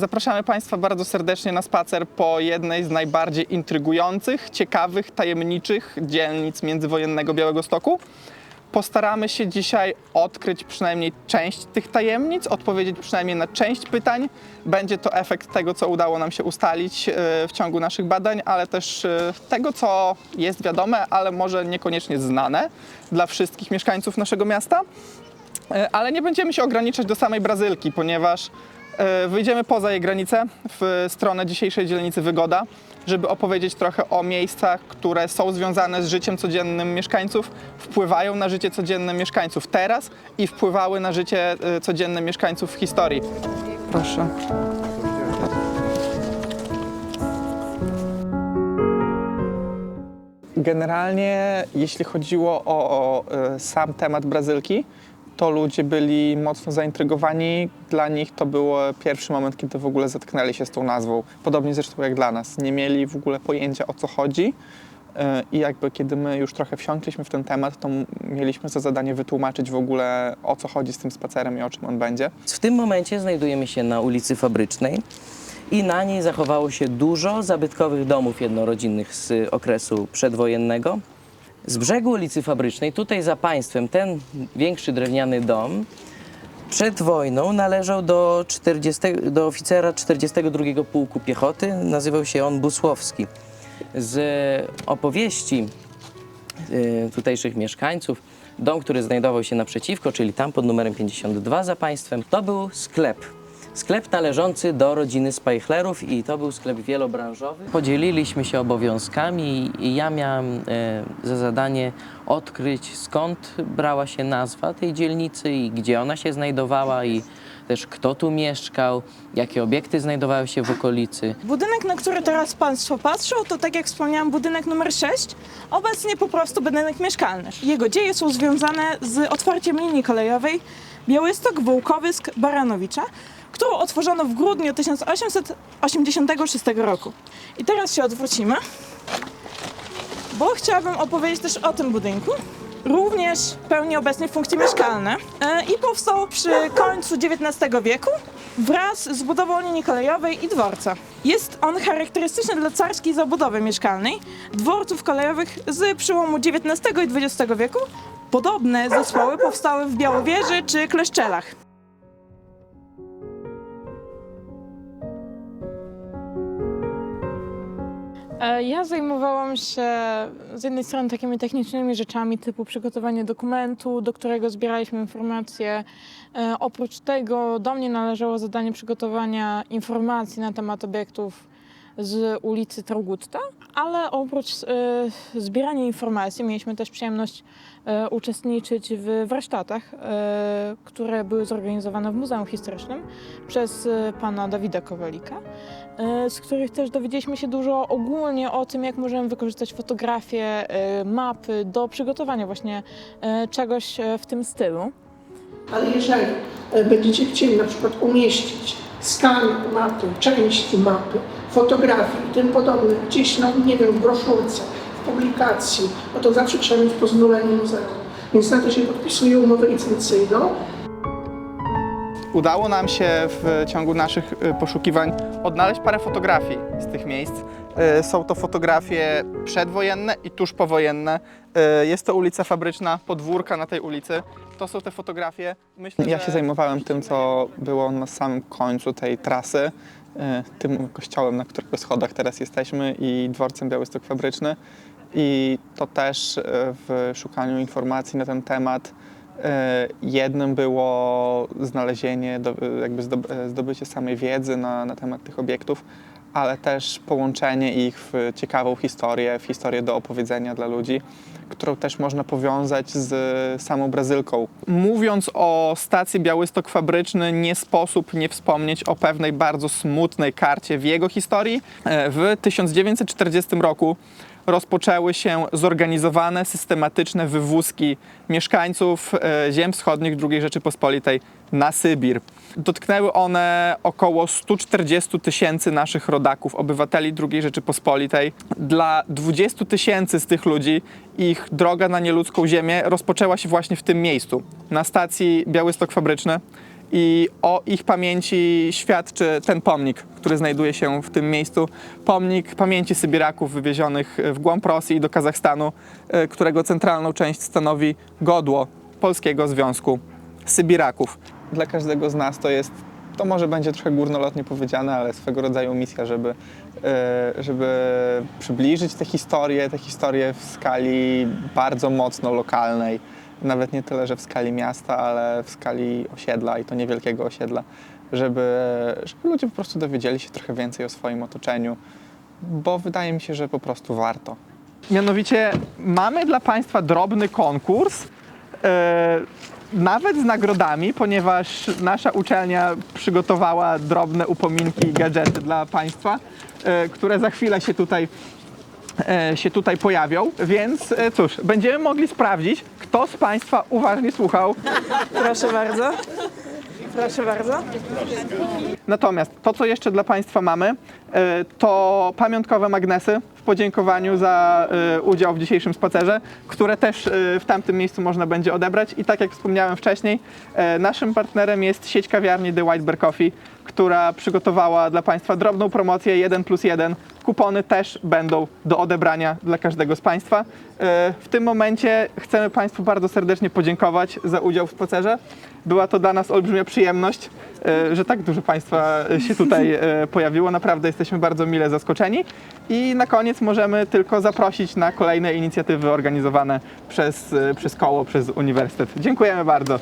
Zapraszamy Państwa bardzo serdecznie na spacer po jednej z najbardziej intrygujących, ciekawych, tajemniczych dzielnic międzywojennego Białegostoku. Postaramy się dzisiaj odkryć przynajmniej część tych tajemnic, odpowiedzieć przynajmniej na część pytań. Będzie to efekt tego, co udało nam się ustalić e, w ciągu naszych badań, ale też e, tego, co jest wiadome, ale może niekoniecznie znane dla wszystkich mieszkańców naszego miasta. E, Ale nie będziemy się ograniczać do samej Brazylki, ponieważ wyjdziemy poza jej granice w stronę dzisiejszej dzielnicy Wygoda, żeby opowiedzieć trochę o miejscach, które są związane z życiem codziennym mieszkańców, wpływają na życie codzienne mieszkańców teraz i wpływały na życie e, codzienne mieszkańców w historii. Proszę. Generalnie, jeśli chodziło o, o e, sam temat Brazylki, to ludzie byli mocno zaintrygowani. Dla nich to był pierwszy moment, kiedy w ogóle zetknęli się z tą nazwą. Podobnie zresztą jak dla nas. Nie mieli w ogóle pojęcia o co chodzi. E, I jakby kiedy my już trochę wsiąkliśmy w ten temat, to mieliśmy za zadanie wytłumaczyć w ogóle o co chodzi z tym spacerem i o czym on będzie. W tym momencie znajdujemy się na ulicy Fabrycznej i na niej zachowało się dużo zabytkowych domów jednorodzinnych z okresu przedwojennego. Z brzegu ulicy Fabrycznej, tutaj za państwem, ten większy drewniany dom przed wojną należał do, 40, do oficera 42 Pułku Piechoty. Nazywał się on Busłowski. Z opowieści y, tutejszych mieszkańców. Dom, który znajdował się naprzeciwko, czyli tam pod numerem 52 za państwem, to był sklep. Sklep należący do rodziny Spajchlerów i to był sklep wielobranżowy. Podzieliliśmy się obowiązkami i ja miałem e, za zadanie odkryć skąd brała się nazwa tej dzielnicy i gdzie ona się znajdowała i też kto tu mieszkał, jakie obiekty znajdowały się w okolicy. Budynek, na który teraz Państwo patrzą, to tak jak wspomniałam, budynek numer 6, obecnie po prostu budynek mieszkalny. Jego dzieje są związane z otwarciem linii kolejowej Białystok-Wołkowysk-Baranowicza, którą otworzono w grudniu 1886 roku. I teraz się odwrócimy, bo chciałabym opowiedzieć też o tym budynku. Również pełni obecnie funkcje mieszkalne e, i powstał przy końcu XIX wieku wraz z budową linii kolejowej i dworca. Jest on charakterystyczny dla carskiej zabudowy mieszkalnej, dworców kolejowych z przełomu XIX i XX wieku. Podobne zespoły powstały w Białowieży czy Kleszczelach. Ja zajmowałam się z jednej strony takimi technicznymi rzeczami typu przygotowanie dokumentu, do którego zbieraliśmy informacje. E, Oprócz tego do mnie należało zadanie przygotowania informacji na temat obiektów z ulicy Traugutta, ale oprócz e, zbierania informacji mieliśmy też przyjemność e, uczestniczyć w warsztatach, e, które były zorganizowane w Muzeum Historycznym przez pana Dawida Kowalika z których też dowiedzieliśmy się dużo ogólnie o tym, jak możemy wykorzystać fotografie, mapy do przygotowania właśnie czegoś w tym stylu. Ale jeżeli będziecie chcieli na przykład umieścić skan mapy, części mapy, fotografii i tym podobne gdzieś, no nie wiem, w broszurce, w publikacji, no to zawsze trzeba mieć pozwolenie muzeum. Więc na to się podpisuje umowę licencyjną. Udało nam się w ciągu naszych y, poszukiwań odnaleźć parę fotografii z tych miejsc. Y, Są to fotografie przedwojenne i tuż powojenne. Y, Jest to ulica Fabryczna, podwórka na tej ulicy. To są te fotografie. Myślę, ja się zajmowałem tym, co było na samym końcu tej trasy. y, Tym kościołem, na którego schodach teraz jesteśmy i dworcem Białystok Fabryczny. I to też w szukaniu informacji na ten temat E, Jednym było znalezienie, jakby zdob- e, zdobycie samej wiedzy na, na temat tych obiektów, ale też połączenie ich w ciekawą historię, w historię do opowiedzenia dla ludzi, którą też można powiązać z samą Brazylką. Mówiąc o stacji Białystok Fabryczny, nie sposób nie wspomnieć o pewnej bardzo smutnej karcie w jego historii. E, W 1940 roku rozpoczęły się zorganizowane, systematyczne wywózki mieszkańców e, ziem wschodnich II Rzeczypospolitej na Sybir. Dotknęły one około 140 tysięcy naszych rodaków, obywateli II Rzeczypospolitej. Dla 20 tysięcy z tych ludzi ich droga na nieludzką ziemię rozpoczęła się właśnie w tym miejscu, na stacji Białystok Fabryczny. I o ich pamięci świadczy ten pomnik, który znajduje się w tym miejscu. Pomnik pamięci Sybiraków wywiezionych w głąb Rosji i do Kazachstanu, e, którego centralną część stanowi godło Polskiego Związku Sybiraków. Dla każdego z nas to jest, to może będzie trochę górnolotnie powiedziane, ale swego rodzaju misja, żeby, e, żeby przybliżyć tę historię, tę historię w skali bardzo mocno lokalnej. Nawet nie tyle, że w skali miasta, ale w skali osiedla i to niewielkiego osiedla, żeby, żeby ludzie po prostu dowiedzieli się trochę więcej o swoim otoczeniu, bo wydaje mi się, że po prostu warto. Mianowicie mamy dla Państwa drobny konkurs, e, nawet z nagrodami, ponieważ nasza uczelnia przygotowała drobne upominki i gadżety dla Państwa, e, które za chwilę się tutaj, się tutaj pojawią. Więc e, cóż, będziemy mogli sprawdzić, kto z Państwa uważnie słuchał Proszę bardzo. Proszę bardzo. Natomiast to, co jeszcze dla Państwa mamy, e, to pamiątkowe magnesy w podziękowaniu za e, udział w dzisiejszym spacerze, które też e, w tamtym miejscu można będzie odebrać. I tak jak wspomniałem wcześniej, e, naszym partnerem jest sieć kawiarni The White Bear Coffee, która przygotowała dla Państwa drobną promocję 1 plus 1. Kupony też będą do odebrania dla każdego z Państwa. E, W tym momencie chcemy Państwu bardzo serdecznie podziękować za udział w spacerze. Była to dla nas olbrzymia przyjemność, e, że tak dużo Państwa się tutaj e, pojawiło. Naprawdę jesteśmy bardzo mile zaskoczeni. I na koniec możemy tylko zaprosić na kolejne inicjatywy organizowane przez, przez koło, przez uniwersytet. Dziękujemy bardzo.